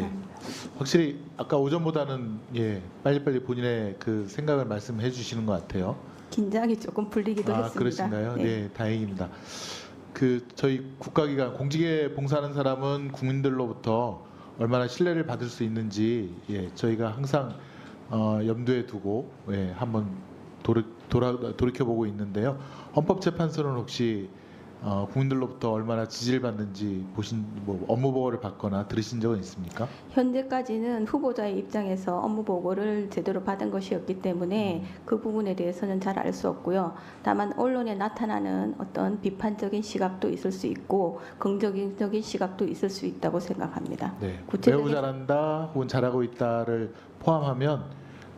감사합니다. 확실히 아까 오전보다는 예 빨리빨리 본인의 그 생각을 말씀해 주시는 것 같아요. 긴장이 조금 풀리기도 아 했습니다. 그러신가요? 네. 다행입니다. 그 저희 국가기관 공직에 봉사하는 사람은 국민들로부터 얼마나 신뢰를 받을 수 있는지 예 저희가 항상 어, 염두에 두고 예 한번 돌이, 돌아 돌이켜 보고 있는데요. 헌법재판소는 혹시 어, 국민들로부터 얼마나 지지를 받는지 보신 뭐 업무 보고를 받거나 들으신 적은 있습니까? 현재까지는 후보자의 입장에서 업무 보고를 제대로 받은 것이 없기 때문에 그 부분에 대해서는 잘 알 수 없고요. 다만 언론에 나타나는 어떤 비판적인 시각도 있을 수 있고 긍정적인 시각도 있을 수 있다고 생각합니다. 네, 구체적인- 매우 잘한다 혹은 잘하고 있다를 포함하면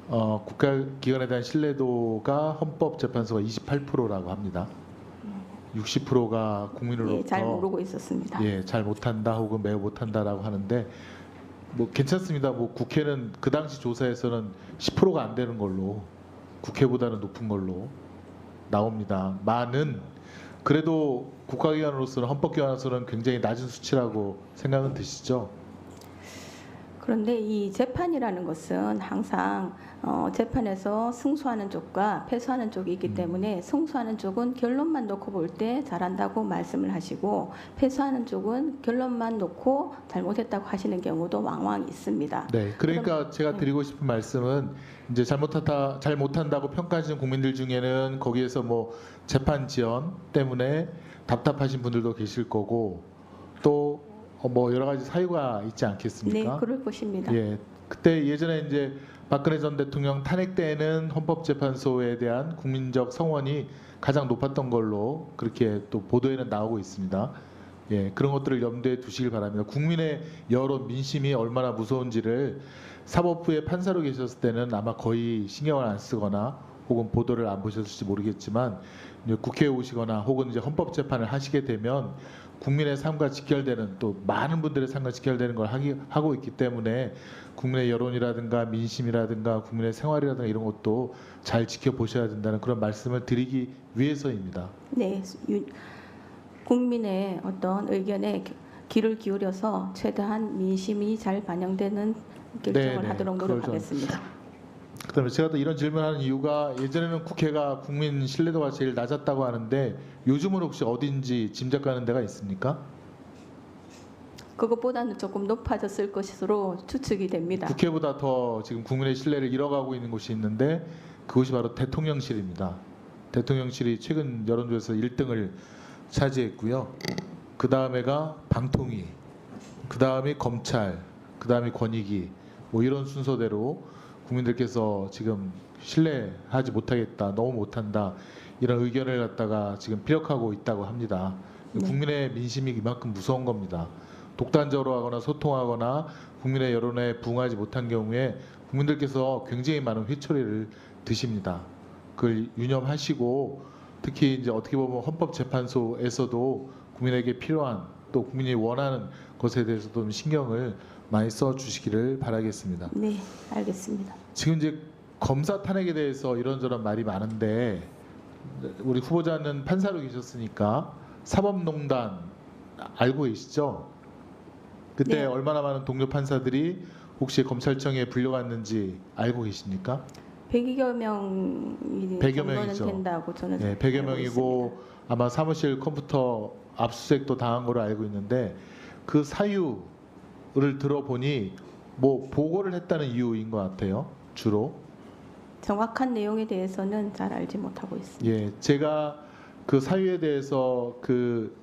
어, 국가 기관에 대한 신뢰도가 헌법재판소가 28%라고 합니다. 60%가 국민으로부터 예, 잘 모르고 있었습니다. 예, 잘 못한다 혹은 매우 못한다라고 하는데 뭐 괜찮습니다. 뭐 국회는 그 당시 조사에서는 10%가 안 되는 걸로 국회보다는 높은 걸로 나옵니다. 많은 그래도 국가기관으로서는 헌법기관으로서는 굉장히 낮은 수치라고 생각은 드시죠? 그런데 이 재판이라는 것은 항상 어, 재판에서 승소하는 쪽과 패소하는 쪽이 있기 음. 때문에 승소하는 쪽은 결론만 놓고 볼 때 잘한다고 말씀을 하시고 패소하는 쪽은 결론만 놓고 잘못했다고 하시는 경우도 왕왕 있습니다. 네, 그러니까 제가 네. 드리고 싶은 말씀은 이제 잘못하다 잘 못한다고 평가하시는 국민들 중에는 거기에서 뭐 재판 지연 때문에 답답하신 분들도 계실 거고 또 뭐 여러 가지 사유가 있지 네, 않겠습니까? 그럴 것입니다. 예, 그때 예전에 이제 박근혜 전 대통령 탄핵 때에는 헌법재판소에 대한 국민적 성원이 가장 높았던 걸로 그렇게 또 보도에는 나오고 있습니다. 예, 그런 것들을 염두에 두시길 바랍니다. 국민의 여론, 민심이 얼마나 무서운지를 사법부의 판사로 계셨을 때는 아마 거의 신경을 안 쓰거나 혹은 보도를 안 보셨을지 모르겠지만 국회에 오시거나 혹은 이제 헌법 재판을 하시게 되면 국민의 삶과 직결되는 또 많은 분들의 삶과 직결되는 걸 하기, 하고 있기 때문에 국민의 여론이라든가 민심이라든가 국민의 생활이라든가 이런 것도 잘 지켜보셔야 된다는 그런 말씀을 드리기 위해서입니다. 네, 유- 국민의 어떤 의견에 기- 귀를 기울여서 최대한 민심이 잘 반영되는 결정을 네, 네. 하도록 노력하겠습니다. 그다음에 제가 또 이런 질문하는 이유가 예전에는 국회가 국민 신뢰도가 제일 낮았다고 하는데 요즘은 혹시 어딘지 짐작 가는 데가 있습니까? 그것보다는 조금 높아졌을 것으로 추측이 됩니다. 국회보다 더 지금 국민의 신뢰를 잃어가고 있는 곳이 있는데 그곳이 바로 대통령실입니다. 대통령실이 최근 여론조사에서 1등을 차지했고요. 그 다음에가 방통위, 그 다음이 검찰, 그 다음이 권익위 뭐 이런 순서대로 국민들께서 지금 신뢰하지 못하겠다, 너무 못한다 이런 의견을 갖다가 지금 피력하고 있다고 합니다. 네. 국민의 민심이 이만큼 무서운 겁니다. 독단적으로 하거나 소통하거나 국민의 여론에 부응하지 못한 경우에 국민들께서 굉장히 많은 회초리를 드십니다. 그걸 유념하시고 특히 이제 어떻게 보면 헌법재판소에서도 국민에게 필요한 또 국민이 원하는 것에 대해서도 좀 신경을 많이 써 주시기를 바라겠습니다. 네, 알겠습니다. 지금 이제 검사 탄핵에 대해서 이런저런 말이 많은데 우리 후보자는 판사로 계셨으니까 사법농단 알고 계시죠? 그때 네. 얼마나 많은 동료 판사들이 혹시 검찰청에 불려갔는지 알고 계십니까? 100여 명이 100여 정도는 명이죠. 된다고 저는 네, 100여 알고 있습니다. 명이고 아마 사무실 컴퓨터 압수수색도 당한 걸로 알고 있는데 그 사유 를 들어보니 뭐 보고를 했다는 이유인 것 같아요. 주로. 정확한 내용에 대해서는 잘 알지 못하고 있습니다. 예, 제가 그 사유에 대해서 그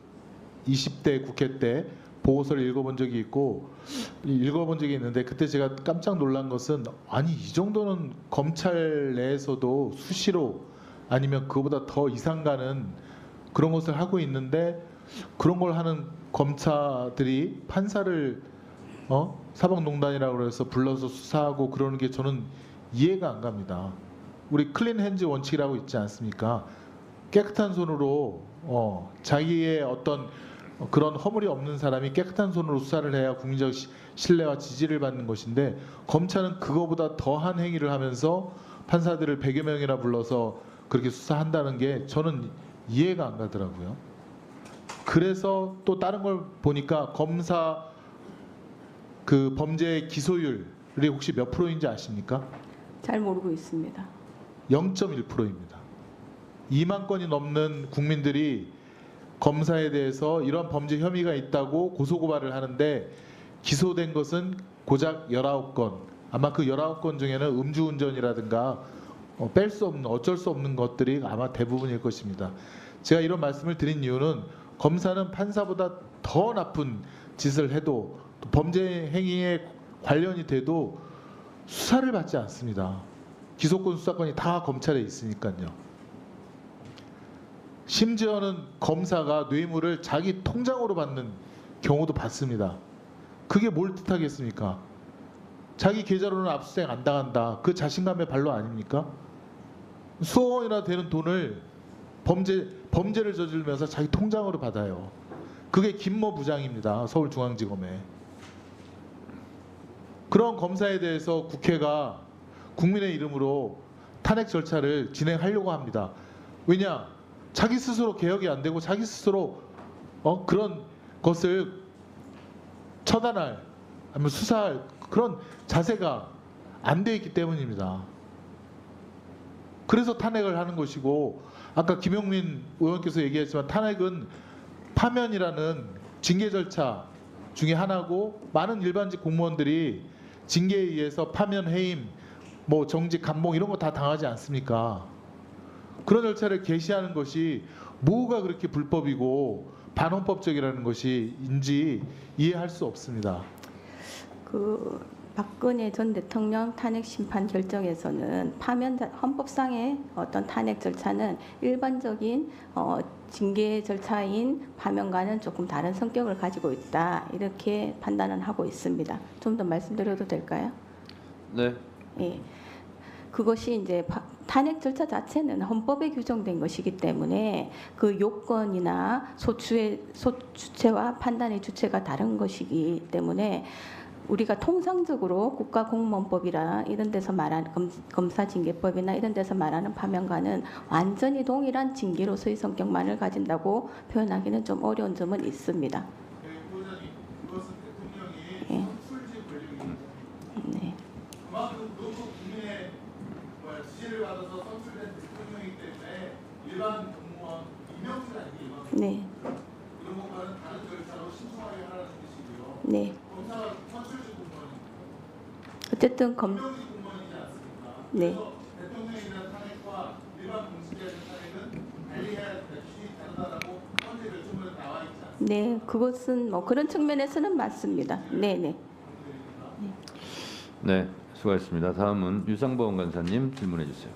20대 국회 때 보고서를 읽어본 적이 있고 읽어본 적이 있는데 그때 제가 깜짝 놀란 것은 아니 이 정도는 검찰 내에서도 수시로 아니면 그보다 더 이상 가는 그런 것을 하고 있는데 그런 걸 하는 검사들이 판사를 어 사법농단이라고 그래서 불러서 수사하고 그러는 게 저는 이해가 안 갑니다. 우리 클린 핸즈 원칙이라고 있지 않습니까? 깨끗한 손으로 어, 자기의 어떤 그런 허물이 없는 사람이 깨끗한 손으로 수사를 해야 국민적 시- 신뢰와 지지를 받는 것인데 검찰은 그거보다 더한 행위를 하면서 판사들을 100여 명이나 불러서 그렇게 수사한다는 게 저는 이해가 안 가더라고요. 그래서 또 다른 걸 보니까 검사 그 범죄 기소율이 혹시 몇 프로인지 아십니까? 잘 모르고 있습니다. 0.1%입니다. 2만 건이 넘는 국민들이 검사에 대해서 이런 범죄 혐의가 있다고 고소고발을 하는데 기소된 것은 고작 19건. 아마 그 19건 중에는 음주운전이라든가 어, 뺄수 없는 어쩔 수 없는 것들이 아마 대부분일 것입니다. 제가 이런 말씀을 드린 이유는 검사는 판사보다 더 나쁜 짓을 해도 또 범죄 행위에 관련이 돼도 수사를 받지 않습니다. 기소권 수사권이 다 검찰에 있으니까요. 심지어는 검사가 뇌물을 자기 통장으로 받는 경우도 봤습니다. 그게 뭘 뜻하겠습니까? 자기 계좌로는 압수수색 안 당한다. 그 자신감의 발로 아닙니까? 수억 원이나 되는 돈을 범죄 범죄를 저지르면서 자기 통장으로 받아요. 그게 김모 부장입니다. 서울중앙지검에. 그런 검사에 대해서 국회가 국민의 이름으로 탄핵 절차를 진행하려고 합니다. 왜냐? 자기 스스로 개혁이 안 되고 자기 스스로 어, 그런 것을 처단할 아니면 수사할 그런 자세가 안 돼 있기 때문입니다. 그래서 탄핵을 하는 것이고 아까 김용민 의원께서 얘기했지만 탄핵은 파면이라는 징계 절차 중에 하나고 많은 일반직 공무원들이 징계에 의해서 파면 해임 뭐 정직 감봉 이런 거 다 당하지 않습니까? 그런 절차를 개시하는 것이 뭐가 그렇게 불법이고 반헌법적이라는 것이인지 이해할 수 없습니다. 그 박근혜 전 대통령 탄핵 심판 결정에서는 파면 자- 헌법상의 어떤 탄핵 절차는 일반적인 어, 징계 절차인 파면과는 조금 다른 성격을 가지고 있다 이렇게 판단을 하고 있습니다. 좀 더 말씀드려도 될까요? 네. 예. 그것이 이제 파- 탄핵 절차 자체는 헌법에 규정된 것이기 때문에 그 요건이나 소추의 소주체와 판단의 주체가 다른 것이기 때문에 우리가 통상적으로 국가공무원법이나 이런 데서 말하는 검, 검사징계법이나 이런 데서 말하는 파면과는 완전히 동일한 징계로서의 성격만을 가진다고 표현하기는 좀 어려운 점은 있습니다. 예. 네. 네. 뜻이고요. 네. 검사가 선출직 공무원입니다. 어쨌든 검? 네. 네, 그것은 뭐 그런 측면에서는 맞습니다. 네, 네. 네. 수고하셨습니다. 다음은 유상범 간사님 질문해 주세요.